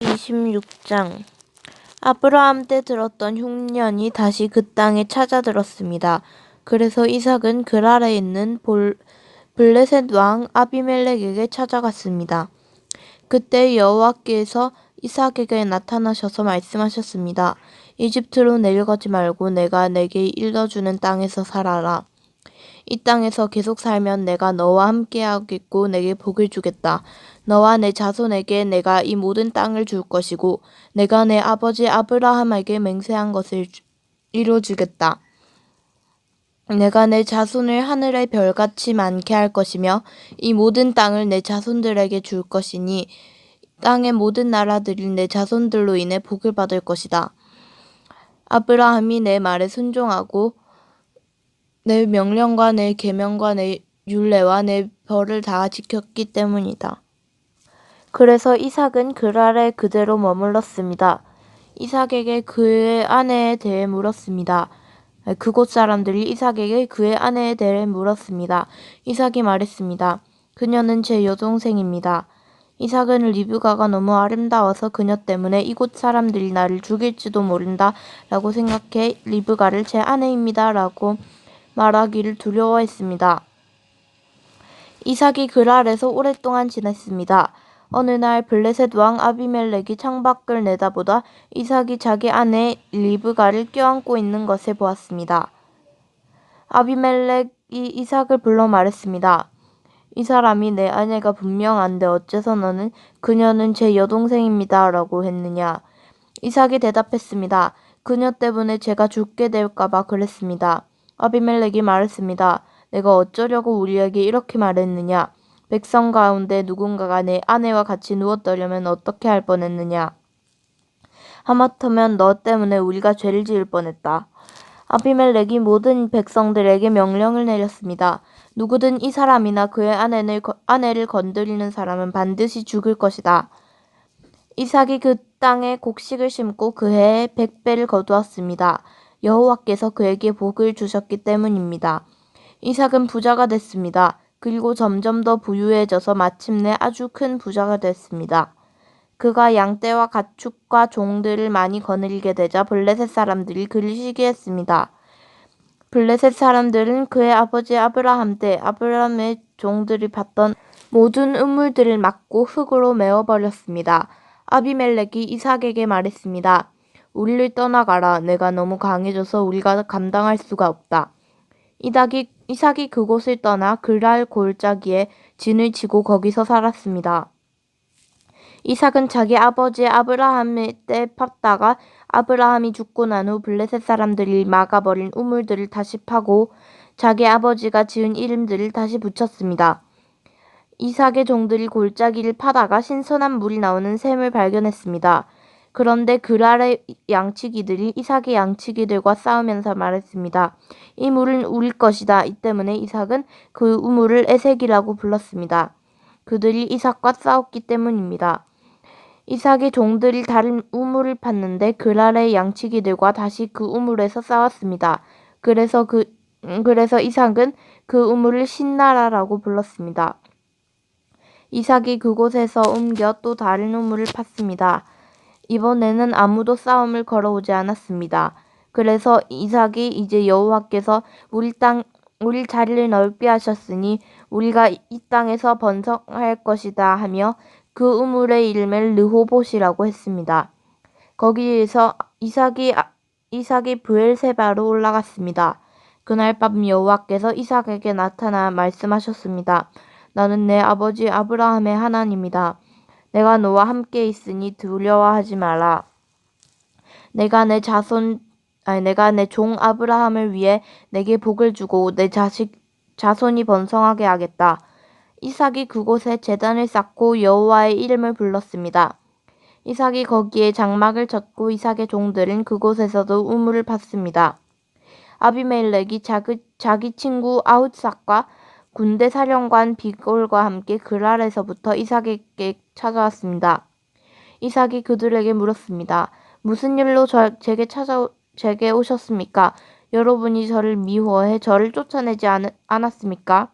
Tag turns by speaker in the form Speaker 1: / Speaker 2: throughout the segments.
Speaker 1: 26장 아브라함 때 들었던 흉년이 다시 그 땅에 찾아들었습니다. 그래서 이삭은 그랄에 있는 볼, 블레셋 왕 아비멜렉에게 찾아갔습니다. 그때 여호와께서 이삭에게 나타나셔서 말씀하셨습니다. 이집트로 내려가지 말고 내가 내게 일러주는 땅에서 살아라. 이 땅에서 계속 살면 내가 너와 함께하겠고 내게 복을 주겠다. 너와 내 자손에게 내가 이 모든 땅을 줄 것이고 내가 내 아버지 아브라함에게 맹세한 것을 주- 이루어주겠다. 내가 내 자손을 하늘의 별같이 많게 할 것이며 이 모든 땅을 내 자손들에게 줄 것이니 땅의 모든 나라들이 내 자손들로 인해 복을 받을 것이다. 아브라함이 내 말에 순종하고 내 명령과 내 계명과 내 율례와 내 벌을 다 지켰기 때문이다. 그래서 이삭은 그랄에 그대로 머물렀습니다. 이삭에게 그의 아내에 대해 물었습니다. 그곳 사람들이 이삭에게 그의 아내에 대해 물었습니다. 이삭이 말했습니다. 그녀는 제 여동생입니다. 이삭은 리브가가 너무 아름다워서 그녀 때문에 이곳 사람들이 나를 죽일지도 모른다 라고 생각해 리브가를 제 아내입니다 라고 말하기를 두려워했습니다. 이삭이 그랄에서 오랫동안 지냈습니다. 어느 날 블레셋 왕 아비멜렉이 창밖을 내다보다 이삭이 자기 아내 리브가를 껴안고 있는 것을 보았습니다. 아비멜렉이 이삭을 불러 말했습니다. 이 사람이 내 아내가 분명한데 어째서 너는 그녀는 제 여동생입니다. 라고 했느냐. 이삭이 대답했습니다. 그녀 때문에 제가 죽게 될까봐 그랬습니다. 아비멜렉이 말했습니다. 내가 어쩌려고 우리에게 이렇게 말했느냐. 백성 가운데 누군가가 내 아내와 같이 누웠더려면 어떻게 할 뻔했느냐. 하마터면 너 때문에 우리가 죄를 지을 뻔했다. 아비멜렉이 모든 백성들에게 명령을 내렸습니다. 누구든 이 사람이나 그의 아내를, 거- 아내를 건드리는 사람은 반드시 죽을 것이다. 이삭이 그 땅에 곡식을 심고 그 해에 백배를 거두었습니다. 여호와께서 그에게 복을 주셨기 때문입니다. 이삭은 부자가 됐습니다. 그리고 점점 더 부유해져서 마침내 아주 큰 부자가 됐습니다. 그가 양떼와 가축과 종들을 많이 거느리게 되자 블레셋 사람들이 그를 시기했습니다. 블레셋 사람들은 그의 아버지 아브라함 때 아브라함의 종들이 받던 모든 우물들을 막고 흙으로 메워버렸습니다. 아비멜렉이 이삭에게 말했습니다. 우리를 떠나가라. 내가 너무 강해져서 우리가 감당할 수가 없다. 이삭이, 이삭이 그곳을 떠나 그랄 골짜기에 진을 치고 거기서 살았습니다. 이삭은 자기 아버지 아브라함의 때 팠다가 아브라함이 죽고 난 후 블레셋 사람들이 막아버린 우물들을 다시 파고 자기 아버지가 지은 이름들을 다시 붙였습니다. 이삭의 종들이 골짜기를 파다가 신선한 물이 나오는 샘을 발견했습니다. 그런데 그랄의 양치기들이 이삭의 양치기들과 싸우면서 말했습니다. 이 물은 우리 것이다. 이 때문에 이삭은 그 우물을 에색이라고 불렀습니다. 그들이 이삭과 싸웠기 때문입니다. 이삭의 종들이 다른 우물을 팠는데 그랄의 양치기들과 다시 그 우물에서 싸웠습니다. 그래서 그 음, 그래서 이삭은 그 우물을 신나라라고 불렀습니다. 이삭이 그곳에서 옮겨 또 다른 우물을 팠습니다. 이번에는 아무도 싸움을 걸어오지 않았습니다. 그래서 이삭이 이제 여호와께서 우리 땅 우리 자리를 넓게 하셨으니 우리가 이 땅에서 번성할 것이다 하며 그 우물의 이름을 르호봇이라고 했습니다. 거기에서 이삭이 아- 이삭이 브엘세바로 올라갔습니다. 그날 밤 여호와께서 이삭에게 나타나 말씀하셨습니다. 나는 내 아버지 아브라함의 하나님이다. 내가 너와 함께 있으니 두려워하지 마라. 내가 내 자손 아니 내가 내 종 아브라함을 위해 내게 복을 주고 내 자식 자손이 번성하게 하겠다. 이삭이 그곳에 제단을 쌓고 여호와의 이름을 불렀습니다. 이삭이 거기에 장막을 쳤고 이삭의 종들은 그곳에서도 우물을 팠습니다. 아비멜렉이 자기, 자기 친구 아웃삭과 군대 사령관 비골과 함께 그랄에서부터 이삭에게 찾아왔습니다. 이삭이 그들에게 물었습니다. 무슨 일로 저, 제게 찾아 제게 오셨습니까? 여러분이 저를 미워해 저를 쫓아내지 않, 않았습니까?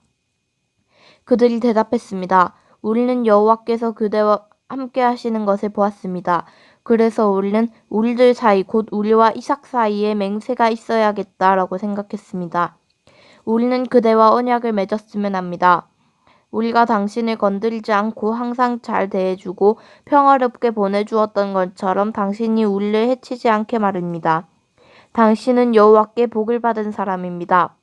Speaker 1: 그들이 대답했습니다. 우리는 여호와께서 그대와 함께 하시는 것을 보았습니다. 그래서 우리는 우리들 사이 곧 우리와 이삭 사이에 맹세가 있어야겠다라고 생각했습니다. 우리는 그대와 언약을 맺었으면 합니다. 우리가 당신을 건드리지 않고 항상 잘 대해주고 평화롭게 보내주었던 것처럼 당신이 우리를 해치지 않게 말입니다. 당신은 여호와께 복을 받은 사람입니다.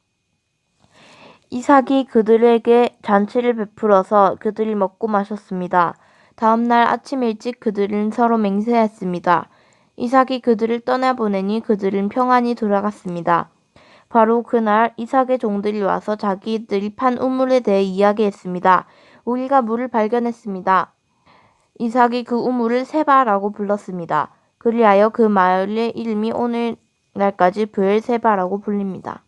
Speaker 1: 이삭이 그들에게 잔치를 베풀어서 그들이 먹고 마셨습니다. 다음 날 아침 일찍 그들은 서로 맹세했습니다. 이삭이 그들을 떠나보내니 그들은 평안히 돌아갔습니다. 바로 그날 이삭의 종들이 와서 자기들이 판 우물에 대해 이야기했습니다. 우리가 물을 발견했습니다. 이삭이 그 우물을 세바라고 불렀습니다. 그리하여 그 마을의 이름이 오늘날까지 브엘세바라고 불립니다.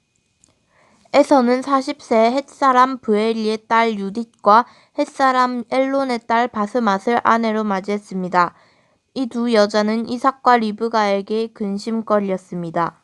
Speaker 1: 에서는 40세 햇사람 브엘리의 딸 유딧과 햇사람 엘론의 딸 바스맛을 아내로 맞이했습니다. 이 두 여자는 이삭과 리브가에게 근심거리였습니다.